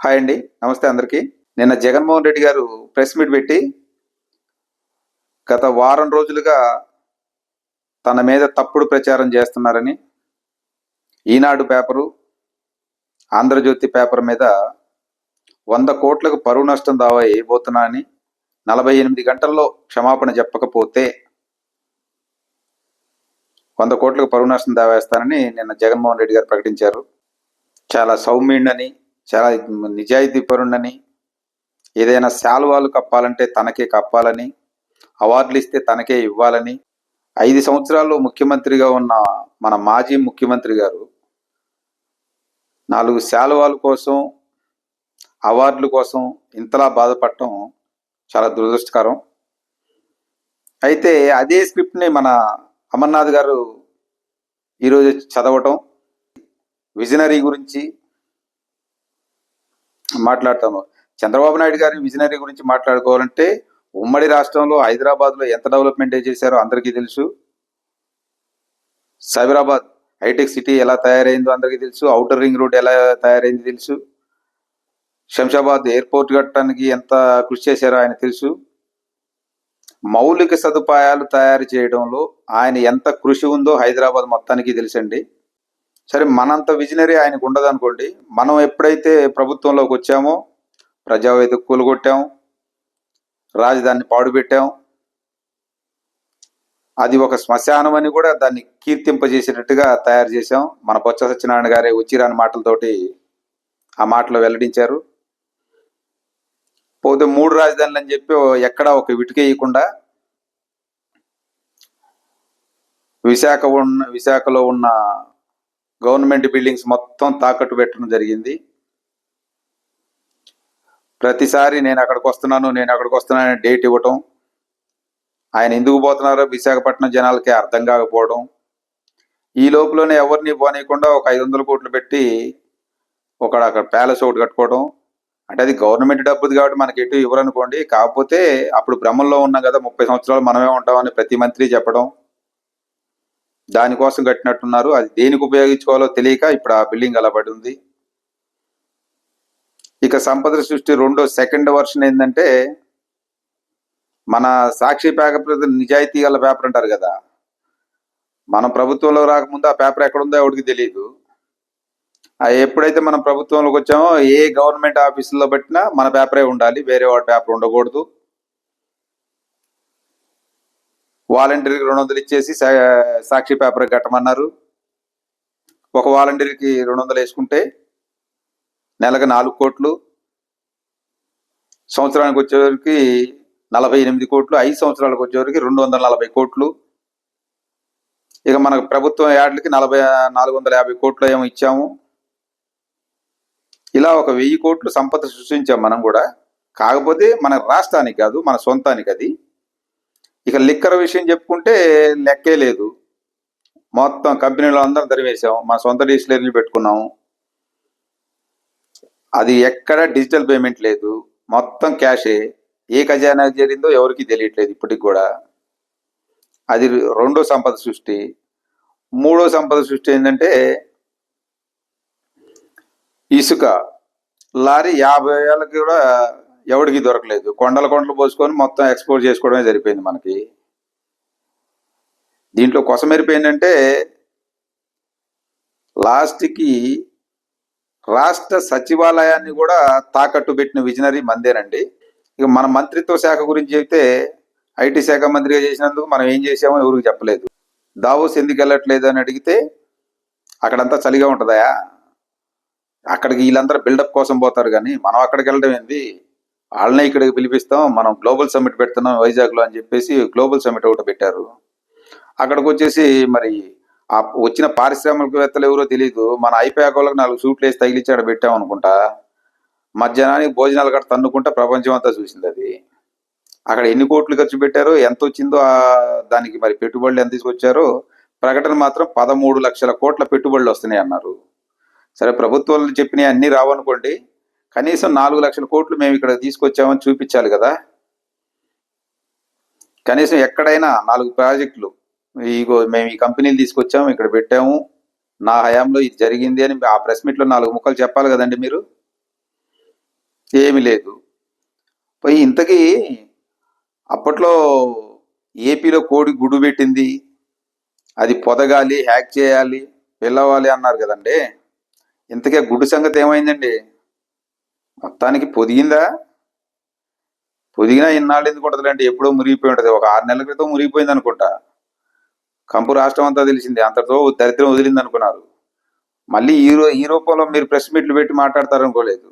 Hi అండి. నమస్తే అందరికీ. నిన్న జగన్మోహన్ రెడ్డి గారు ప్రెస్ మీట్ పెట్టి గత వారం రోజులుగా తన మీద తప్పుడు ప్రచారం చేస్తున్నారని ఈనాడు పేపరు ఆంధ్రజ్యోతి పేపర్ మీద వంద కోట్లకు పరువు నష్టం దావా వేయబోతున్నానని నలభై ఎనిమిది గంటల్లో క్షమాపణ చెప్పకపోతే వంద కోట్లకు పరువు నష్టం దావా వేస్తానని నిన్న జగన్మోహన్ రెడ్డి గారు ప్రకటించారు. చాలా సౌమ్యుడని చాలా నిజాయితీపరుణ్ణని ఏదైనా శాలువాలు కప్పాలంటే తనకే కప్పాలని అవార్డులు ఇస్తే తనకే ఇవ్వాలని. ఐదు సంవత్సరాలు ముఖ్యమంత్రిగా ఉన్న మన మాజీ ముఖ్యమంత్రి గారు నాలుగు శాలువాల కోసం అవార్డుల కోసం ఇంతలా బాధపడటం చాలా దురదృష్టకరం. అయితే అదే స్క్రిప్ట్ని మన అమర్నాథ్ గారు ఈరోజు చదవటం విజనరీ గురించి మాట్లాడతాను చంద్రబాబు నాయుడు గారి విజనరీ గురించి మాట్లాడుకోవాలంటే ఉమ్మడి రాష్ట్రంలో హైదరాబాద్లో ఎంత డెవలప్మెంట్ చేశారో అందరికీ తెలుసు. సైబరాబాద్ హైటెక్ సిటీ ఎలా తయారైందో అందరికీ తెలుసు. అవుటర్ రింగ్ రోడ్ ఎలా తయారైంది తెలుసు. శంషాబాద్ ఎయిర్పోర్ట్ కట్టడానికి ఎంత కృషి చేశారో ఆయన తెలుసు. మౌలిక సదుపాయాలు తయారు చేయడంలో ఆయన ఎంత కృషి ఉందో హైదరాబాద్ మొత్తానికి తెలుసండి. సరే మనంత విజనరీ ఆయనకు ఉండదు అనుకోండి మనం ఎప్పుడైతే ప్రభుత్వంలోకి వచ్చామో ప్రజావేదిక కూలగొట్టాం రాజధానిని పాడుపెట్టాం అది ఒక శ్మశానం అని కూడా దాన్ని కీర్తింపజేసేటట్టుగా తయారు చేశాం. మన బొత్స సత్యనారాయణ గారే వచ్చిరాని మాటలతోటి ఆ మాటలు వెల్లడించారు. పోతే మూడు రాజధానులు అని చెప్పి ఎక్కడా ఒక విటుకేయకుండా విశాఖ ఉన్న విశాఖలో ఉన్న గవర్నమెంట్ బిల్డింగ్స్ మొత్తం తాకట్టు పెట్టడం జరిగింది. ప్రతిసారి నేను అక్కడికి వస్తున్నాను నేను అక్కడికి వస్తున్నాను డేట్ ఇవ్వటం ఆయన ఎందుకు పోతున్నారో విశాఖపట్నం జనాలకి అర్థం కాకపోవడం ఈ లోపలనే ఎవరిని పోనీయకుండా ఒక ఐదు వందల కోట్లు పెట్టి ఒక అక్కడ ప్యాలెస్ ఒకటి కట్టుకోవడం. అంటే అది గవర్నమెంట్ డబ్బుది కాబట్టి మనకి ఎటు ఇవ్వరనుకోండి కాకపోతే అప్పుడు భ్రమంలో ఉన్నాం కదా ముప్పై సంవత్సరాలు మనమే ఉంటామని ప్రతి మంత్రి చెప్పడం. దానికోసం కట్టినట్టున్నారు. అది దేనికి ఉపయోగించుకోవాలో తెలియక ఇప్పుడు ఆ బిల్డింగ్ అలా పడి ఉంది. ఇక సంపద సృష్టి రెండో సెకండ్ వర్షన్ ఏంటంటే మన సాక్షి పేపర్ నిజాయితీ గల పేపర్ అంటారు కదా. మన ప్రభుత్వంలో రాకముందు ఆ పేపర్ ఎక్కడుందో ఎవరికి తెలియదు అది ఎప్పుడైతే మనం ప్రభుత్వంలోకి వచ్చామో ఏ గవర్నమెంట్ ఆఫీసులో పెట్టినా మన పేపరే ఉండాలి. వేరే వాడి పేపర్ ఉండకూడదు. వాలంటీర్కి రెండు వందలు ఇచ్చేసి సా- సాక్షి పేపర్ కట్టమన్నారు. ఒక వాలంటీర్కి రెండు వందలు వేసుకుంటే నెలకు నాలుగు కోట్లు సంవత్సరానికి వచ్చేవరకు నలభై ఎనిమిది కోట్లు ఐదు సంవత్సరాలకు వచ్చేవరకు రెండు వందల నలభై కోట్లు. ఇక మనకు ప్రభుత్వం యాడ్లకి నలభై నాలుగు వందల యాభై కోట్లు ఏమో ఇచ్చాము. ఇలా ఒక వెయ్యి కోట్లు సంపద సృష్టించాం మనం కూడా. కాకపోతే మన రాష్ట్రానికి కాదు మన సొంతానికి అది. ఇక లిక్కర్ విషయం చెప్పుకుంటే లెక్కే లేదు. మొత్తం కంపెనీలో అందరం తరివేశాం మా సొంత డిస్టిలరీలు పెట్టుకున్నాము. అది ఎక్కడ డిజిటల్ పేమెంట్ లేదు. మొత్తం క్యాషే. ఏ ఖజానా జరిగిందో ఎవరికి తెలియట్లేదు ఇప్పటికి కూడా. అది రెండో సంపద సృష్టి. మూడో సంపద సృష్టి ఏంటంటే ఇసుక. లారీ యాభై వేలకి కూడా ఎవడికి దొరకలేదు. కొండల కొండలు పోసుకొని మొత్తం ఎక్స్పోర్ట్ చేసుకోవడమే సరిపోయింది మనకి. దీంట్లో కొసమెరిపోయిందంటే లాస్ట్కి రాష్ట్ర సచివాలయాన్ని కూడా తాకట్టు పెట్టిన విజనరీ మందేనండి. ఇక మన మంత్రిత్వ శాఖ గురించి చెబితే ఐటీ శాఖ మంత్రిగా చేసినందుకు మనం ఏం చేసామో ఎవరికి చెప్పలేదు. దావోస్ ఎందుకు వెళ్ళట్లేదు అని అడిగితే అక్కడంతా చలిగా ఉంటుందా అక్కడికి వీళ్ళందరూ బిల్డప్ కోసం పోతారు కానీ మనం అక్కడికి వెళ్ళడం ఏంది? వాళ్ళనే ఇక్కడికి పిలిపిస్తాం మనం గ్లోబల్ సమ్మిట్ పెడుతున్నాం వైజాగ్లో అని చెప్పేసి గ్లోబల్ సమ్మిట్ ఒకటి పెట్టారు. అక్కడికి వచ్చేసి మరి ఆ వచ్చిన పారిశ్రామికవేత్తలు ఎవరో తెలియదు మన అయిపోయాక వాళ్ళకి నాలుగు సూట్లు వేసి తగిలిచ్చి అక్కడ పెట్టాం అనుకుంటా. మధ్యాహ్నానికి భోజనాలు కట్ట తన్నుకుంటా ప్రపంచం అంతా చూసింది అది. అక్కడ ఎన్ని కోట్లు ఖర్చు పెట్టారో ఎంత వచ్చిందో ఆ దానికి మరి పెట్టుబడులు ఎంత తీసుకొచ్చారో ప్రకటన మాత్రం పదమూడు లక్షల కోట్ల పెట్టుబడులు వస్తున్నాయి అన్నారు. సరే ప్రభుత్వాలు చెప్పినవి అన్నీ రావనుకోండి కనీసం నాలుగు లక్షల కోట్లు మేము ఇక్కడ తీసుకొచ్చామని చూపించాలి కదా. కనీసం ఎక్కడైనా నాలుగు ప్రాజెక్టులు ఇగో మేము ఈ కంపెనీలు తీసుకొచ్చాము ఇక్కడ పెట్టాము. నా హయాంలో ఇది జరిగింది అని ఆ ప్రెస్ మీట్లో నాలుగు ముక్కలు చెప్పాలి కదండి మీరు? ఏమీ లేదు. పోయి ఇంతకీ అప్పట్లో ఏపీలో కోడి గుడ్డు పెట్టింది. అది పొదగాలి హ్యాక్ చేయాలి వెళ్ళవాలి అన్నారు కదండి. ఇంతకీ గుడ్డు సంగతి ఏమైందండి? మొత్తానికి పొదిగిందా? పొదిగినా ఇన్నాళ్ళు ఎందుకు ఉంటుందంటే ఎప్పుడో మురిగిపోయి ఉంటుంది. ఒక ఆరు నెలల క్రితం మురిగిపోయింది అనుకుంటా. కంపు రాష్ట్రం అంతా తెలిసింది. అంతటితో దరిద్రం వదిలింది అనుకున్నారు మళ్ళీ ఈ ఈ రూపంలో మీరు ప్రెస్ మీట్లు పెట్టి మాట్లాడతారనుకోలేదు.